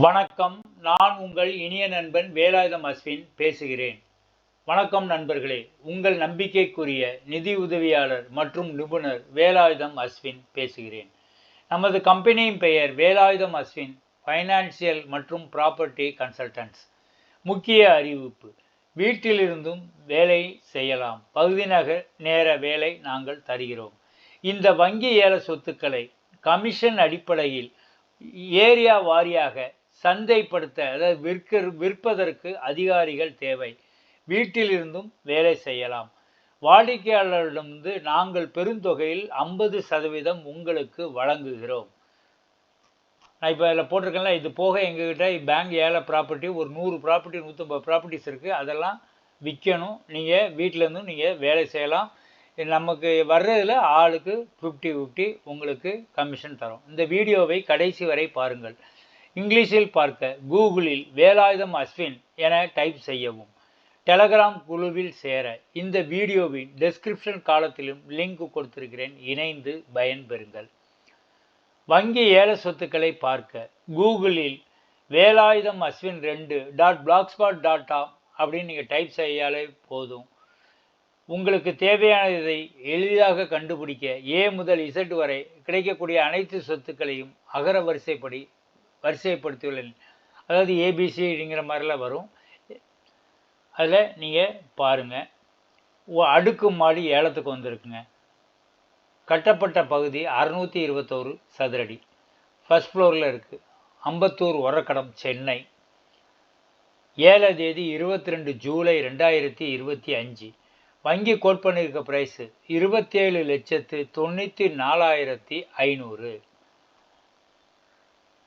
வணக்கம். நான் உங்கள் இனிய நண்பன் வேலாயுதம் அஸ்வின் பேசுகிறேன். வணக்கம் நண்பர்களே. உங்கள் நம்பிக்கைக்குரிய நிதி உதவியாளர் மற்றும் நிபுணர் வேலாயுதம் அஸ்வின் பேசுகிறேன். நமது கம்பெனியின் பெயர் வேலாயுதம் அஸ்வின் ஃபைனான்சியல் மற்றும் ப்ராப்பர்ட்டி கன்சல்டன்ட்ஸ் முக்கிய அறிவிப்பு. வீட்டிலிருந்தும் வேலை செய்யலாம். பகுதி நகர் நேர வேலை நாங்கள் தருகிறோம். இந்த வங்கி ஏல சொத்துக்களை கமிஷன் அடிப்படையில் ஏரியா வாரியாக சந்தைப்படுத்த அதாவது விற்க விற்பதற்கு அதிகாரிகள் தேவை. வீட்டிலிருந்தும் வேலை செய்யலாம். வாடிக்கையாளரிடமிருந்து நாங்கள் பெருந்தொகையில் ஐம்பது சதவீதம் உங்களுக்கு வழங்குகிறோம். நான் இப்போ அதில் போட்டிருக்கேன்ல இது போக எங்ககிட்ட பேங்க் ஏழை ப்ராப்பர்ட்டி ஒரு நூறு ப்ராப்பர்ட்டி நூற்றம்பது ப்ராப்பர்ட்டிஸ் இருக்குது அதெல்லாம் விற்கணும். நீங்கள் வீட்டிலேருந்தும் நீங்கள் வேலை செய்யலாம். நமக்கு வர்றதில் ஆளுக்கு ஃபிஃப்டி ஃபிஃப்டி உங்களுக்கு கமிஷன் தரும். இந்த வீடியோவை கடைசி வரை பாருங்கள். இங்கிலீஷில் பார்க்க கூகுளில் வேலாயுதம் அஸ்வின் என டைப் செய்யவும். டெலகிராம் குழுவில் சேர இந்த வீடியோவின் டெஸ்கிரிப்ஷன் காலத்திலும் லிங்க் கொடுத்திருக்கிறேன். இணைந்து பயன்பெறுங்கள். வங்கி ஏல சொத்துக்களை பார்க்க கூகுளில் வேலாயுதம் அஸ்வின் ரெண்டு டாட் பிளாக்ஸ்பாட் டாட் காம் அப்படின்னு நீங்கள் டைப் செய்யாலே போதும். உங்களுக்கு தேவையானதை எளிதாக கண்டுபிடிக்க ஏ முதல் இசட் வரை கிடைக்கக்கூடிய அனைத்து சொத்துக்களையும் அகர வரிசைப்படி வரிசைப்படுத்தியுள்ளேன் அதாவது ஏபிசிங்கிற மாதிரிலாம் வரும். அதில் நீங்கள் பாருங்கள் அடுக்கு மாடி ஏலத்துக்கு வந்திருக்குங்க. கட்டப்பட்ட பகுதி அறுநூற்றி இருபத்தோரு சதுரடி. ஃபஸ்ட் ஃப்ளோரில் இருக்குது அம்பத்தூர் ஒரக்கடம் சென்னை. ஏழ தேதி இருபத்தி ரெண்டு ஜூலை ரெண்டாயிரத்தி இருபத்தி அஞ்சு. வங்கி கோட் பண்ணியிருக்க ப்ரைஸு இருபத்தேழு லட்சத்து தொண்ணூற்றி நாலாயிரத்தி ஐநூறு.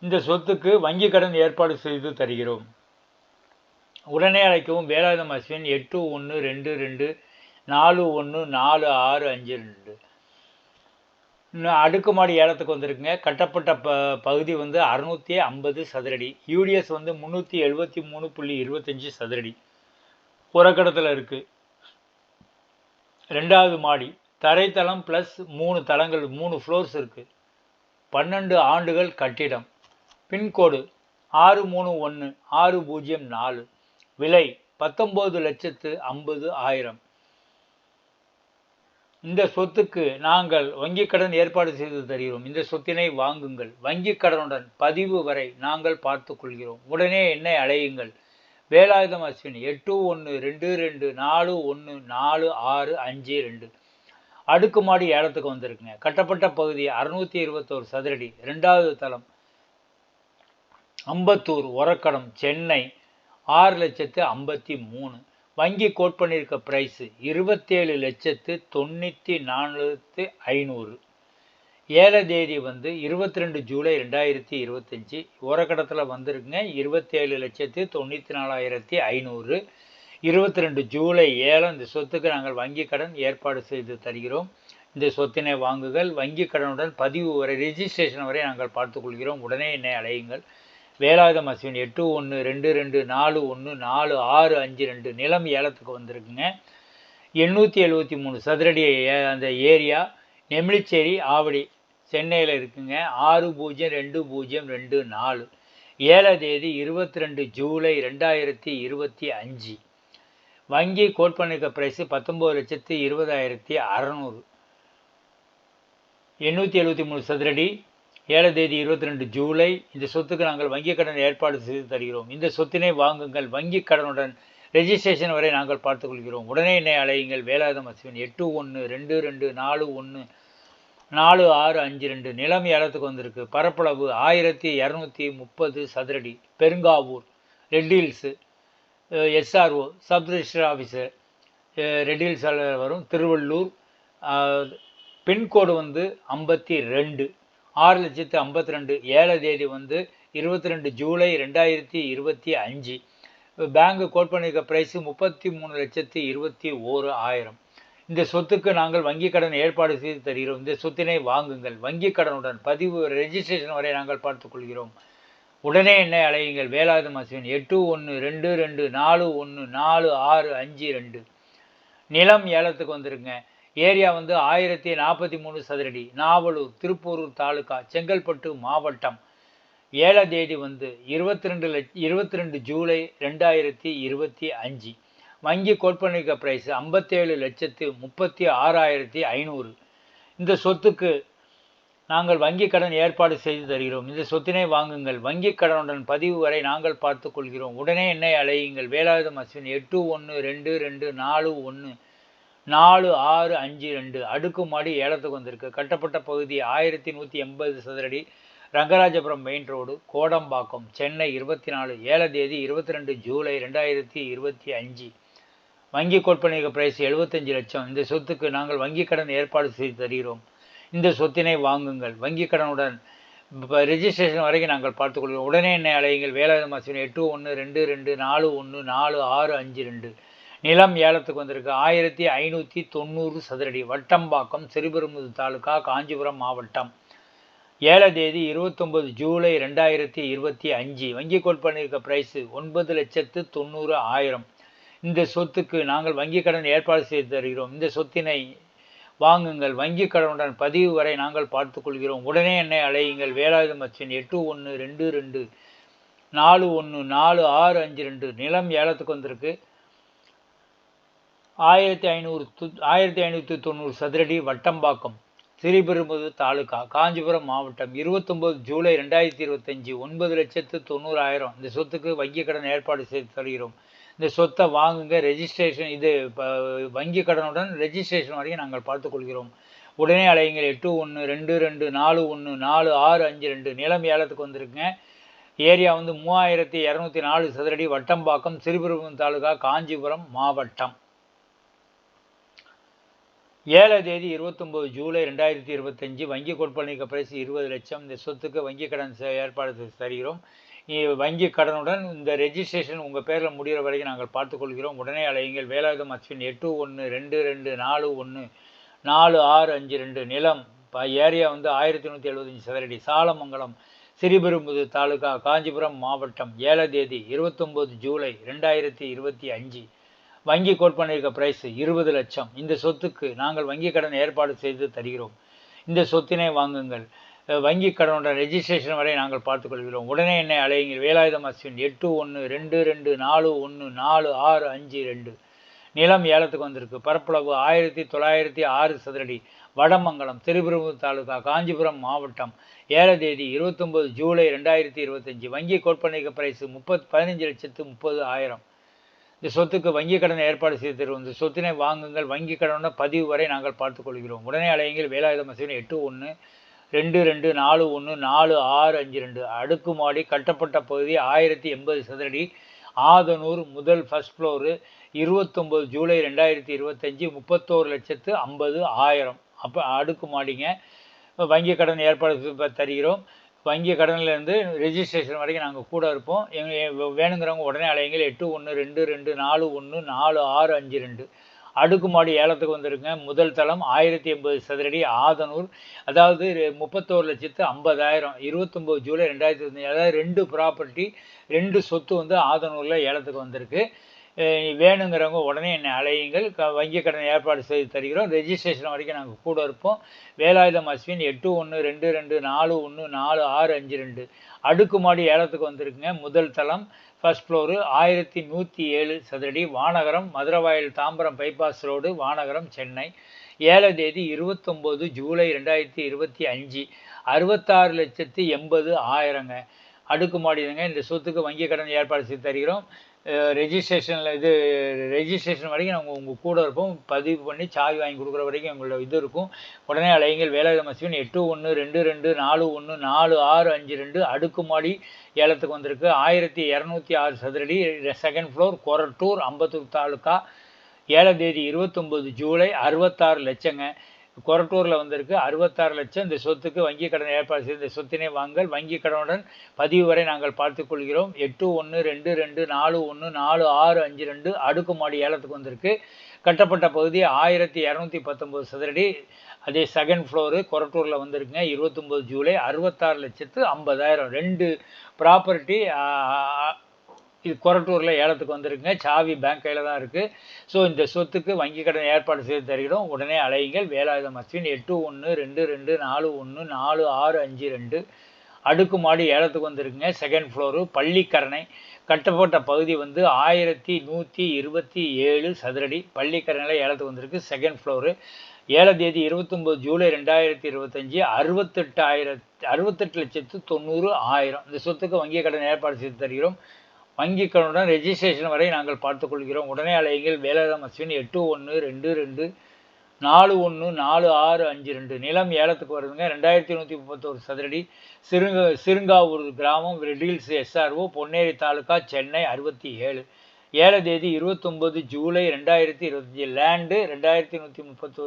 இந்த சொத்துக்கு வங்கி கடன் ஏற்பாடு செய்து தருகிறோம். உடனே அழைக்கவும் வேலாயுதம் அஸ்வின் எட்டு ஒன்று ரெண்டு ரெண்டு நாலு ஒன்று நாலு ஆறு அஞ்சு ரெண்டு. இன்னும் அடுக்குமாடி ஏலத்துக்கு வந்திருக்குங்க. கட்டப்பட்ட ப பகுதி வந்து அறுநூற்றி ஐம்பது சதுரடி. யூடிஎஸ் வந்து முந்நூற்றி எழுபத்தி மூணு புள்ளி இருபத்தஞ்சி சதுரடி. புறக்கடத்தில் இருக்குது ரெண்டாவது மாடி. தரைத்தளம் ப்ளஸ் மூணு தளங்கள் மூணு ஃப்ளோர்ஸ் இருக்குது பன்னெண்டு ஆண்டுகள் கட்டிடம். பின்கோடு ஆறு மூணு ஒன்று ஆறு பூஜ்ஜியம் நாலு. விலை பத்தொம்போது லட்சத்து ஐம்பது ஆயிரம். இந்த சொத்துக்கு நாங்கள் வங்கிக் கடன் ஏற்பாடு செய்து தருகிறோம். இந்த சொத்தினை வாங்குங்கள். வங்கிக் கடனுடன் பதிவு வரை நாங்கள் பார்த்து கொள்கிறோம் உடனே என்னை அழையுங்கள். வேலாயுதம் அஸ்வினி எட்டு ஒன்று ரெண்டு ரெண்டு நாலு ஒன்று நாலு ஆறு அஞ்சு ரெண்டு. அடுக்குமாடி ஏலத்துக்கு வந்திருக்குங்க. கட்டப்பட்ட பகுதி அறுநூற்றி இருபத்தோரு சதுரடி. ரெண்டாவது தளம் அம்பத்தூர் ஒரக்கடம் சென்னை. ஆறு லட்சத்து ஐம்பத்தி மூணு. வங்கி கோட் பண்ணியிருக்க ப்ரைஸு இருபத்தேழு லட்சத்து தொண்ணூற்றி நானூற்றி ஐநூறு. ஏழை தேதி வந்து இருபத்தி ரெண்டு ஜூலை ரெண்டாயிரத்தி இருபத்தஞ்சி. உரக்கடத்தில் வந்திருக்குங்க. இருபத்தேழு லட்சத்து தொண்ணூற்றி நாலாயிரத்தி ஐநூறு. இருபத்தி ரெண்டு ஜூலை ஏழாம் இந்த சொத்துக்கு நாங்கள் வங்கி கடன் ஏற்பாடு செய்து தருகிறோம். இந்த சொத்தினை வாங்குகள் வங்கி கடனுடன் பதிவு வரை ரிஜிஸ்ட்ரேஷன் வரை நாங்கள் பார்த்துக்கொள்கிறோம். உடனே என்னை அழையுங்கள். வேலாயுதம் அஸ்வின் எட்டு ஒன்று ரெண்டு ரெண்டு நாலு ஒன்று நாலு ஆறு அஞ்சு ரெண்டு நிலம் ஏலத்துக்கு வந்திருக்குங்க. எண்ணூற்றி எழுபத்தி மூணு சதுரடி அந்த ஏரியா நெமிலிச்சேரி ஆவடி சென்னையில் இருக்குங்க. ஆறு பூஜ்ஜியம் ரெண்டு பூஜ்ஜியம் ரெண்டு நாலு. ஏழை தேதி இருபத்தி ரெண்டு ஜூலை ரெண்டாயிரத்தி இருபத்தி அஞ்சு. வங்கி கோட் பண்ணிருக்க ப்ரைஸு பத்தொம்போது லட்சத்து இருபதாயிரத்தி அறநூறு. எண்ணூற்றி எழுபத்தி மூணு சதுரடி ஏழை தேதி இருபத்தி ரெண்டு ஜூலை இந்த சொத்துக்கு நாங்கள் வங்கிக் கடன் ஏற்பாடு செய்து தருகிறோம். இந்த சொத்தினை வாங்குங்கள். வங்கிக் கடனுடன் ரெஜிஸ்ட்ரேஷன் வரை நாங்கள் பார்த்துக்கொள்கிறோம். உடனே என்னை அலையுங்கள் வேலாயுதம் அஸ்வின் எட்டு ஒன்று ரெண்டு ரெண்டு நாலு ஒன்று நாலு ஆறு அஞ்சு ரெண்டு. நிலம் ஏலத்துக்கு வந்திருக்கு. பரப்பளவு ஆயிரத்தி இரநூத்தி முப்பது சதுரடி. Perungavur Red Hills SRO sub register officer red வரும். திருவள்ளூர் பின்கோடு வந்து ஐம்பத்தி ரெண்டு. ஆறு லட்சத்து ஐம்பத்தி ரெண்டு ஏழை தேதி வந்து இருபத்தி ரெண்டு ஜூலை ரெண்டாயிரத்தி இருபத்தி அஞ்சு. பேங்க்கு கோட் பண்ணியிருக்க ப்ரைஸு முப்பத்தி மூணு லட்சத்து இருபத்தி ஓரு ஆயிரம். இந்த சொத்துக்கு நாங்கள் வங்கி கடன் ஏற்பாடு செய்து தருகிறோம். இந்த சொத்தினை வாங்குங்கள். வங்கி கடனுடன் பதிவு ரெஜிஸ்ட்ரேஷன் வரை நாங்கள் பார்த்துக்கொள்கிறோம். உடனே என்னை அலையுங்கள் வேலாயுதம் அஸ்வின் எட்டு ஒன்று ரெண்டு ரெண்டு நாலு ஒன்று நாலு ஆறு அஞ்சு ரெண்டு. நிலம் ஏலத்துக்கு வந்துருங்க. ஏரியா வந்து ஆயிரத்தி நாற்பத்தி மூணு சதுரடி நாவலூர் திருப்பூரூர் தாலுகா செங்கல்பட்டு மாவட்டம். ஏழாம் தேதி வந்து இருபத்தி ரெண்டு லட்ச இருபத்தி ரெண்டு ஜூலை ரெண்டாயிரத்தி இருபத்தி அஞ்சு. வங்கி கோட்பணிக்க ப்ரைஸ் ஐம்பத்தேழு லட்சத்து முப்பத்தி ஆறாயிரத்தி ஐநூறு. இந்த சொத்துக்கு நாங்கள் வங்கி கடன் ஏற்பாடு செய்து தருகிறோம். இந்த சொத்தினை வாங்குங்கள். வங்கி கடனுடன் பதிவு வரை நாங்கள் பார்த்து கொள்கிறோம். உடனே என்னை அழையுங்கள் வேலாயுதம் அஸ்வின் எட்டு ஒன்று ரெண்டு ரெண்டு நாலு ஒன்று. நாலு ஆறு அஞ்சு ரெண்டு. அடுக்குமாடி ஏலத்துக்கு வந்திருக்கு. கட்டப்பட்ட பகுதி ஆயிரத்தி நூற்றி எண்பது சதுரடி ரங்கராஜபுரம் மெயின் ரோடு கோடம்பாக்கம் சென்னை இருபத்தி நாலு ஏழ தேதி இருபத்தி ரெண்டு ஜூலை ரெண்டாயிரத்தி இருபத்தி அஞ்சு. வங்கி கோட்பணிக பிரைஸ் எழுபத்தஞ்சு லட்சம். இந்த சொத்துக்கு நாங்கள் வங்கி கடன் ஏற்பாடு செய்து தருகிறோம். இந்த சொத்தினை வாங்குங்கள். வங்கி கடனுடன் இப்போ ரெஜிஸ்ட்ரேஷன் வரைக்கும் நாங்கள் பார்த்துக்கொள்கிறோம் உடனே என்னை அலையுங்கள் வேலாயுதம் அஸ்வின் எட்டு ஒன்று ரெண்டு ரெண்டு நாலு ஒன்று நாலு ஆறு அஞ்சு ரெண்டு. நிலம் ஏலத்துக்கு வந்திருக்கு. ஆயிரத்தி ஐநூற்றி தொண்ணூறு சதுரடி வட்டம்பாக்கம் சிறுபெரும்புது தாலுகா காஞ்சிபுரம் மாவட்டம். ஏழ தேதி இருபத்தொம்பது ஜூலை ரெண்டாயிரத்தி இருபத்தி அஞ்சு. வங்கி கோல் பண்ணியிருக்க ப்ரைஸு ஒன்பது லட்சத்து தொண்ணூறு ஆயிரம். இந்த சொத்துக்கு நாங்கள் வங்கி கடன் ஏற்பாடு செய்து தருகிறோம். இந்த சொத்தினை வாங்குங்கள். வங்கி கடனுடன் பதிவு வரை நாங்கள் பார்த்துக்கொள்கிறோம் உடனே என்னை அழையுங்கள். வேலாயுதம் அச்சன் எட்டு ஒன்று ரெண்டு ரெண்டு நாலு ஒன்று நாலு ஆறு அஞ்சு ரெண்டு. நிலம் ஏலத்துக்கு வந்திருக்கு. ஆயிரத்தி ஐநூறு து ஆயிரத்தி ஐநூற்றி தொண்ணூறு சதுரடி வட்டம்பாக்கம் ஸ்ரீபெரும்புதூர் தாலுகா காஞ்சிபுரம் மாவட்டம். இருபத்தொம்போது ஜூலை ரெண்டாயிரத்தி இருபத்தஞ்சி ஒன்பது லட்சத்து தொண்ணூறாயிரம். இந்த சொத்துக்கு வங்கி கடன் ஏற்பாடு செய்து தருகிறோம். இந்த சொத்தை வாங்குங்க ரெஜிஸ்ட்ரேஷன் இது இப்போ வங்கி கடனுடன் ரெஜிஸ்ட்ரேஷன் வரைக்கும் நாங்கள் பார்த்துக்கொள்கிறோம் உடனே அலையுங்கள் எட்டு ஒன்று ரெண்டு ரெண்டு நாலு ஒன்று நாலு ஆறு அஞ்சு ரெண்டு. நிலம் ஏலத்துக்கு வந்திருக்குங்க. ஏரியா வந்து மூவாயிரத்தி இரநூத்தி நாலு சதுரடி வட்டம்பாக்கம் சிறுபெரும்பும் தாலுகா காஞ்சிபுரம் மாவட்டம். ஏழாம் தேதி இருபத்தொம்போது ஜூலை ரெண்டாயிரத்தி இருபத்தஞ்சி வங்கி கொடுப்பனைக்கு பிரைஸ் இருபது லட்சம் இந்த சொத்துக்கு வங்கி கடன் ஏற்பாடு தருகிறோம். வங்கி கடனுடன் இந்த ரெஜிஸ்ட்ரேஷன் உங்கள் பேரில் முடிகிற வரைக்கும் நாங்கள் பார்த்துக்கொள்கிறோம். உடனே அலையுங்கள். வேலாயுதம் அஸ்வின் எட்டு ஒன்று ரெண்டு ரெண்டு நாலு ஒன்று நாலு ஆறு அஞ்சு ரெண்டு நிலம். ஏரியா வந்து ஆயிரத்தி நூற்றி எழுபத்தஞ்சி சதுரடி. சாலமங்கலம் சிறிபெரும்புது தாலுகா காஞ்சிபுரம் மாவட்டம். ஏழாம் தேதி இருபத்தொம்போது ஜூலை ரெண்டாயிரத்தி இருபத்தி அஞ்சு. வங்கி கோட் பண்ணியிருக்க பிரைஸ் இருபது லட்சம். இந்த சொத்துக்கு நாங்கள் வங்கி கடன் ஏற்பாடு செய்து தருகிறோம். இந்த சொத்தினை வாங்குங்கள். வங்கி கடனுடன் ரெஜிஸ்ட்ரேஷன் வரை நாங்கள் பார்த்துக்கொள்கிறோம். உடனே என்னை அலையுங்கள் வேலாயுதம் அஸ்வின் எட்டு ஒன்று ரெண்டு ரெண்டு நாலு ஒன்று நாலு ஆறு அஞ்சு ரெண்டு. நிலம் ஏலத்துக்கு வந்திருக்கு. பரப்பளவு ஆயிரத்தி தொள்ளாயிரத்தி ஆறு சதுரடி. வடமங்கலம் திருபுரம் தாலுகா காஞ்சிபுரம் மாவட்டம். ஏழ தேதி இருபத்தொம்பது ஜூலை ரெண்டாயிரத்தி இருபத்தஞ்சி. வங்கி கோட்பனைக்கு பிரைஸ் முப்பத் பதினஞ்சு லட்சத்து முப்பது ஆயிரம் இந்த சொத்துக்கு வங்கி கடன் ஏற்பாடு செய்து தருவோம். இந்த சொத்தினை வாங்குங்கள். வங்கி கடனுடன் பதிவு வரை நாங்கள் பார்த்துக்கொள்கிறோம். உடனே அலையுங்கள். வேலாயுத மசீன் எட்டு ஒன்று ரெண்டு ரெண்டு நாலு ஒன்று நாலு ஆறு அஞ்சு ரெண்டு. அடுக்குமாடி கட்டப்பட்ட பகுதி ஆயிரத்தி எண்பது சதுரடி ஆதனூர் முதல் ஃபஸ்ட் ஃப்ளோரு இருபத்தொம்போது ஜூலை ரெண்டாயிரத்தி இருபத்தஞ்சி முப்பத்தோரு லட்சத்து ஐம்பது ஆயிரம். அப்போ அடுக்குமாடிங்க வங்கி கடன் ஏற்பாடு தருகிறோம். வங்கி கடன்லேருந்து ரெஜிஸ்ட்ரேஷன் வரைக்கும் நாங்கள் கூட இருப்போம். எங்கள் வேணுங்கிறவங்க உடனே அலையுங்கள். எட்டு ஒன்று ரெண்டு ரெண்டு நாலு ஒன்று நாலு ஆறு அஞ்சு ரெண்டு. அடுக்குமாடி ஏலத்துக்கு வந்திருங்க முதல் தளம் ஆயிரத்தி எண்பது சதுரடி ஆதனூர். அதாவது முப்பத்தோரு லட்சத்து ஐம்பதாயிரம். இருபத்தொம்போது ஜூலை ரெண்டாயிரத்தி இருபத்தஞ்சி. அதாவது ரெண்டு ப்ராப்பர்ட்டி ரெண்டு சொத்து வந்து ஆதனூரில் ஏலத்துக்கு வந்திருக்கு. வேணுங்கிறவங்க உடனே என்னை அலையுங்கள் க வங்கி கடன் ஏற்பாடு செய்து தருகிறோம். ரெஜிஸ்ட்ரேஷன் வரைக்கும் நாங்கள் கூட இருப்போம். வேலாயுதம் அஸ்வின் எட்டு ஒன்று ரெண்டு ரெண்டு நாலு ஒன்று நாலு ஆறு அஞ்சு ரெண்டு. அடுக்குமாடி ஏலத்துக்கு வந்திருக்குங்க. முதல் தளம் ஃபஸ்ட் ஃப்ளோரு ஆயிரத்தி நூற்றி ஏழு சதுரடி வானகரம் மதுரவாயல் தாம்பரம் பைபாஸ் ரோடு வானகரம் சென்னை. ஏழு தேதி இருபத்தொம்போது ஜூலை ரெண்டாயிரத்தி இருபத்தி அஞ்சு. அறுபத்தாறு லட்சத்தி எண்பது ஆயிரங்க. அடுக்குமாடிதுங்க இந்த சொத்துக்கு வங்கி கடன் ஏற்பாடு செய்து தருகிறோம். ரெஜிஸ்ட்ரேஷனில் இது ரெஜிஸ்ட்ரேஷன் வரைக்கும் நாங்கள் உங்கள் கூட இருப்போம். பதிவு பண்ணி சாவி வாங்கி கொடுக்குற வரைக்கும் எங்களோட இது இருக்கும். உடனே அலையுங்கள் வேலாயுத மசிவன் எட்டு ஒன்று ரெண்டு ரெண்டு நாலு ஒன்று நாலு ஆறு அஞ்சு ரெண்டு அடுக்குமாடி ஏலத்துக்கு வந்திருக்கு. ஆயிரத்தி இரநூத்தி ஆறு சதுரடி செகண்ட் ஃப்ளோர் கொரட்டூர் ஐம்பத்தூர் தாலுக்கா ஏழாம் தேதி இருபத்தொம்போது ஜூலை அறுபத்தாறு லட்சங்க. கொரட்டூரில் வந்திருக்கு. அறுபத்தாறு லட்சம் இந்த சொத்துக்கு வங்கி கடன் ஏற்பாடு செய்த இந்த சொத்தினை வாங்கல். வங்கி கடனுடன் பதிவு வரை நாங்கள் பார்த்துக்கொள்கிறோம் எட்டு ஒன்று ரெண்டு ரெண்டு நாலு ஒன்று நாலு ஆறு அஞ்சு ரெண்டு அடுக்குமாடி ஏலத்துக்கு வந்திருக்கு. கட்டப்பட்ட பகுதி ஆயிரத்தி இரநூத்தி பத்தொம்போது சதுரடி. அதே செகண்ட் ஃப்ளோரு கொரட்டூரில் வந்திருக்குங்க. இருபத்தொம்போது ஜூலை அறுபத்தாறு லட்சத்து ஐம்பதாயிரம். ரெண்டு ப்ராப்பர்ட்டி இது கொரட்டூரில் ஏலத்துக்கு வந்திருக்குங்க சாவி பேங்க் கையில் தான் இருக்குது ஸோ இந்த சொத்துக்கு வங்கி கடன் ஏற்பாடு செய்து தருகிறோம். உடனே அலையுங்கள். வேலாயுதம் அஸ்வின் எட்டு ஒன்று ரெண்டு ரெண்டு நாலு ஒன்று நாலு ஆறு அஞ்சு ரெண்டு. அடுக்குமாடி ஏலத்துக்கு வந்திருக்குங்க. Second floor Pallikaranai. கட்டப்பட்ட பகுதி வந்து ஆயிரத்தி நூற்றி இருபத்தி ஏழு சதுரடி. பள்ளிக்கரணையில் ஏலத்துக்கு வந்திருக்கு. செகண்ட் ஃப்ளோரு ஏழு தேதி இருபத்தொம்போது ஜூலை ரெண்டாயிரத்தி இருபத்தஞ்சி. அறுபத்தெட்டாயிரத்தி அறுபத்தெட்டு லட்சத்து தொண்ணூறு ஆயிரம். இந்த சொத்துக்கு வங்கி கடன் ஏற்பாடு செய்து தருகிறோம். வங்கி கடனுடன் ரெஜிஸ்ட்ரேஷன் வரை நாங்கள் பார்த்துக்கொள்கிறோம். உடனே அலையுங்கள். வேலாயுதம் அஸ்வின் எட்டு ஒன்று ரெண்டு ரெண்டு நாலு ஒன்று நாலு ஆறு அஞ்சு ரெண்டு. நிலம் ஏலத்துக்கு வருதுங்க. ரெண்டாயிரத்தி நூற்றி முப்பத்தோரு சதுரடி. சிறுங்க சிறுங்காவூர் கிராமம் ரெடில்ஸ் எஸ்ஆர்ஓ பொன்னேரி தாலுக்கா சென்னை அறுபத்தி ஏழு. ஏழு தேதி இருபத்தொம்பது ஜூலை ரெண்டாயிரத்தி இருபத்தஞ்சி. லேண்டு ரெண்டாயிரத்தி நூற்றி முப்பத்தோ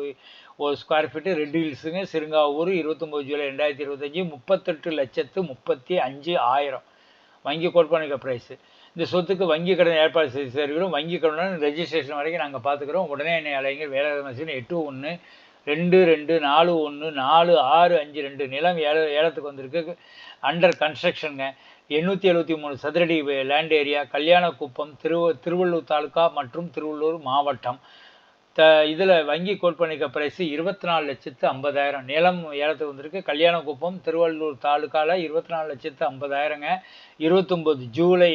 ஒரு ஸ்கொயர் ஃபீட்டு ரெட் ஹில்ஸுங்க சிறுங்காவூர் இருபத்தொம்போது ஜூலை ரெண்டாயிரத்தி இருபத்தஞ்சி. முப்பத்தெட்டு லட்சத்து முப்பத்தி அஞ்சு ஆயிரம். வங்கி கோட்பானிக்க ப்ரைஸு இந்த சொத்துக்கு வங்கி கடன் ஏற்பாடு செய்து தருகிறோம் வங்கி கடனுடன் ரெஜிஸ்ட்ரேஷன் வரைக்கும் நாங்கள் பார்த்துக்கிறோம் உடனே என்னை அலைங்க வேலை மசின் எட்டு ஒன்று ரெண்டு ரெண்டு நாலு ஒன்று நாலு ஆறு அஞ்சு ரெண்டு நிலம் ஏல ஏலத்துக்கு வந்திருக்கு. அண்டர் கன்ஸ்ட்ரக்ஷனுங்க எண்ணூற்றி எழுபத்தி மூணு சதுரடி லேண்ட் ஏரியா கல்யாணக்குப்பம் திருவ திருவள்ளூர் தாலுக்கா மற்றும் திருவள்ளூர் மாவட்டம். த இதில் வங்கி கோட்பணிக்க ப்ரைஸு இருபத்தி நாலு லட்சத்து ஐம்பதாயிரம். நிலம் ஏலத்துக்கு வந்திருக்கு. கல்யாணக்குப்பம் திருவள்ளூர் தாலுக்காவில் இருபத்தி நாலு லட்சத்து ஐம்பதாயிரங்க. இருபத்தொம்போது ஜூலை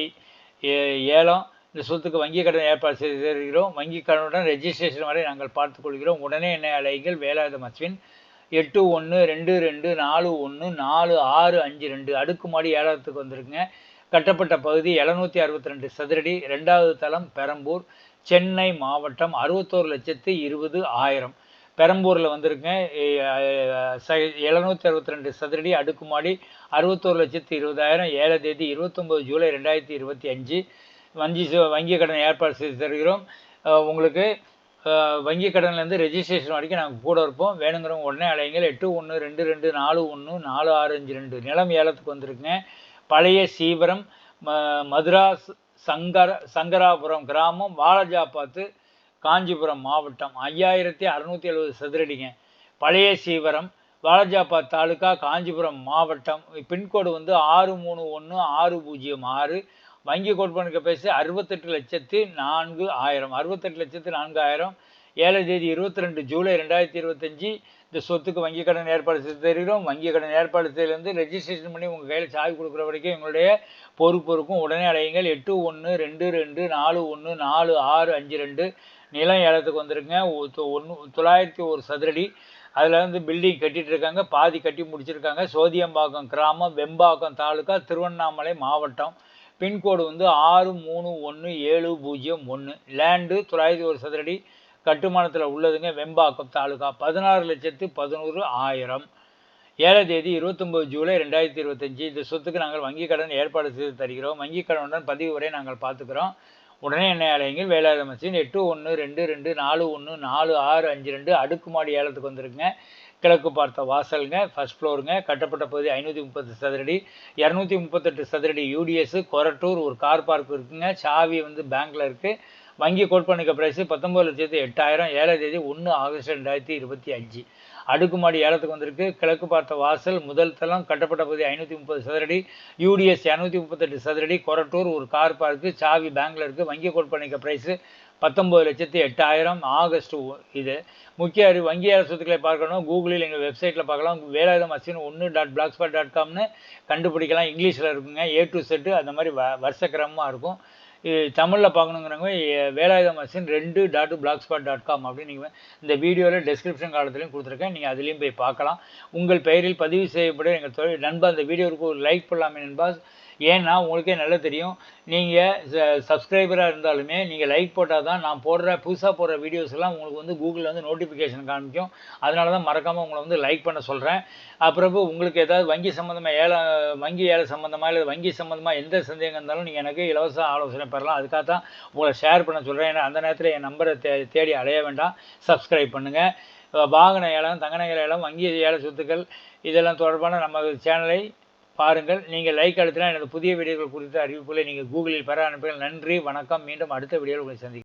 ஏலம். இந்த சொத்துக்கு வங்கி கடன் ஏற்பாடு செய்து தருகிறோம் வங்கி கடனுடன் ரெஜிஸ்ட்ரேஷன் வரை நாங்கள் பார்த்துக்கொள்கிறோம். உடனே என்னை அலைகள்? வேலாயுத மஸ்வின் எட்டு ஒன்று ரெண்டு ரெண்டு நாலு ஒன்று நாலு ஆறு அஞ்சு ரெண்டு. அடுக்குமாடி ஏலத்துக்கு வந்திருக்குங்க. கட்டப்பட்ட பகுதி எழுநூற்றி அறுபத்தி ரெண்டு சதுரடி. ரெண்டாவது தளம் பெரம்பூர். சென்னை மாவட்டம் அறுபத்தோரு லட்சத்து இருபது ஆயிரம். பெரம்பூரில் வந்திருக்கேன் எழுநூற்றி அறுபத்தி ரெண்டு சதுரடி. அடுக்குமாடி அறுபத்தோரு லட்சத்து இருபதாயிரம். ஏழை தேதி இருபத்தொம்போது ஜூலை ரெண்டாயிரத்தி இருபத்தி அஞ்சு வங்கி வங்கி கடன் ஏற்பாடு செய்து தருகிறோம். உங்களுக்கு வங்கி கடன்லேருந்து ரெஜிஸ்ட்ரேஷன் வரைக்கும் நாங்கள் கூட இருப்போம். வேணுங்கிறவங்க உடனே அலைங்கள் எட்டு ஒன்று ரெண்டு ரெண்டு நாலு ஒன்று நாலு ஆறு அஞ்சு ரெண்டு. நிலம் ஏலத்துக்கு வந்திருக்குங்க. பழைய சீவரம் ம மதுராஸ் சங்கர சங்கராபுரம் கிராமம் வாலஜாபாத்து காஞ்சிபுரம் மாவட்டம். ஐயாயிரத்தி அறநூற்றி எழுபது சதுரடிங்க. பழைய சீவரம் வாலாஜாபாத் தாலுக்கா காஞ்சிபுரம் மாவட்டம். பின்கோடு வந்து ஆறு மூணு ஒன்று ஆறு பூஜ்ஜியம் ஆறு. வங்கி கொடுப்பனுக்கு பேசி அறுபத்தெட்டு லட்சத்து நான்கு ஆயிரம். அறுபத்தெட்டு லட்சத்து நான்கு ஆயிரம். ஏழை தேதி இருபத்தி ரெண்டு ஜூலை ரெண்டாயிரத்தி இருபத்தஞ்சி. இந்த சொத்துக்கு வங்கி கடன் ஏற்பாடு செய்து தருகிறோம். வங்கி கடன் ஏற்பாடு ரெஜிஸ்ட்ரேஷன் பண்ணி உங்கள் கையில் சாவி கொடுக்குற வரைக்கும் எங்களுடைய பொறுப்பு இருக்கும். உடனே அடையுங்கள் எட்டு ஒன்று ரெண்டு ரெண்டு நாலு ஒன்று நாலு ஆறு அஞ்சு ரெண்டு. நிலம் ஏலத்துக்கு வந்திருக்குங்க ஒன்று தொள்ளாயிரத்தி ஒரு சதுரடி. அதில் வந்து பில்டிங் கட்டிகிட்டு இருக்காங்க பாதி கட்டி முடிச்சிருக்காங்க. சோதியம்பாக்கம் கிராமம் வெம்பாக்கம் தாலுக்கா திருவண்ணாமலை மாவட்டம். பின்கோடு வந்து ஆறு மூணு ஒன்று ஏழு பூஜ்ஜியம் ஒன்று லேண்டு தொள்ளாயிரத்தி ஒரு சதுரடி கட்டுமானத்தில் உள்ளதுங்க வெம்பாக்கம் தாலுகா. பதினாறு லட்சத்து பதினோரு ஆயிரம். ஏழை தேதி இருபத்தொம்போது ஜூலை ரெண்டாயிரத்தி இருபத்தஞ்சி. இந்த சொத்துக்கு நாங்கள் வங்கி கடன் ஏற்பாடு செய்து தருகிறோம். வங்கி கடனுடன் பதிவு வரை நாங்கள் பார்த்துக்கிறோம். உடனே என்னை ஆலயங்கள் வேலாயுத மசின் எட்டு ஒன்று ரெண்டு ரெண்டு நாலு ஒன்று நாலு ஆறு அஞ்சு ரெண்டு அடுக்குமாடி ஏலத்துக்கு வந்துருங்க கிழக்கு பார்த்த வாசலுங்க ஃபஸ்ட் ஃப்ளோருங்க கட்டப்பட்ட பகுதி ஐநூற்றி முப்பது சதுரடி. இரநூத்தி முப்பத்தெட்டு சதுரடி யூடிஎஸ் கொரட்டூர் ஒரு கார் பார்க் இருக்குங்க. சாவி வந்து பேங்க்கில் இருக்குது வங்கி கோட் பண்ணிக்க ப்ரைஸு பத்தொம்பது லட்சத்து எட்டாயிரம். ஏழாம் தேதி ஒன்று ஆகஸ்ட் ரெண்டாயிரத்தி இருபத்தி அஞ்சு. அடுக்குமாடி ஏலத்துக்கு வந்திருக்கு. கிழக்கு பார்த்த வாசல் முதல் தளம் கட்டப்பட்ட பகுதி ஐநூற்றி முப்பது சதுரடி யூடிஎஸ் இரநூத்தி முப்பத்தெட்டு சதுரடி கொரட்டூர் ஒரு கார் பார்க்கு சாவி பேங்கில் இருக்குது வங்கி கோட் ப்ரைஸு பத்தொம்பது லட்சத்தி எட்டாயிரம். ஆகஸ்ட் இது. முக்கிய அறிவு வங்கி சொத்துக்களை பார்க்கணும். கூகுளில் எங்கள் வெப்சைட்டில் பார்க்கலாம். வேலாயுதம் அசின் ஒன்று டாட் பிளாக் ஸ்பாட் டாட் காம்னு கண்டுபிடிக்கலாம். இங்கிலீஷில் இருக்குங்க. ஏ டு செட்டு அந்த மாதிரி வ வருஷக்கிரமமாக இருக்கும். தமிழில் பார்க்கணுங்கிறவங்க வேலாயுத மசின் ரெண்டு dot black spot dot com அப்படின்னு நீங்கள் இந்த வீடியோவில் டெஸ்கிரிப்ஷன் காலத்துலையும் கொடுத்துருக்கேன். நீங்கள் அதுலேயும் போய் பார்க்கலாம். உங்கள் பெயரில் பதிவு செய்யப்படும் எங்கள் தொழில் நண்பா அந்த வீடியோவுக்கு ஒரு லைக் பண்ணலாமே நண்பா ஏன்னா உங்களுக்கே நல்லா தெரியும். நீங்கள் சப்ஸ்கிரைபராக இருந்தாலுமே நீங்கள் லைக் போட்டால் தான் நான் போடுற புதுசாக போடுற வீடியோஸ் எல்லாம் உங்களுக்கு வந்து கூகுளில் வந்து நோட்டிஃபிகேஷன் காமிக்கும். அதனால தான் மறக்காமல் உங்களை வந்து லைக் பண்ண சொல்கிறேன் அப்புறம் உங்களுக்கு ஏதாவது வங்கி சம்மந்தமாக ஏழை வங்கி ஏழை சம்மந்தமாக இல்லை வங்கி சம்மந்தமாக எந்த சந்தேகம் இருந்தாலும் நீங்கள் எனக்கு இலவச ஆலோசனை பெறலாம். அதுக்காக தான் உங்களை ஷேர் பண்ண சொல்கிறேன் ஏன்னா அந்த நேரத்தில் என் நம்பரை தே தேடி அடைய வேண்டாம். சப்ஸ்கிரைப் பண்ணுங்கள் வாகன ஏலம் தங்கநகை ஏலம் வங்கி ஏழை சொத்துக்கள் இதெல்லாம் தொடர்பான நம்ம சேனலை பாருங்கள். நீங்கள் லைக் அழுத்தினால் எனது புதிய வீடியோக்கள் குறித்த அறிவிப்புகளை நீங்கள் கூகுளில் பெற அனுப்புங்கள். நன்றி வணக்கம். மீண்டும் அடுத்த வீடியோவில் உங்களை சந்திக்கிறேன்.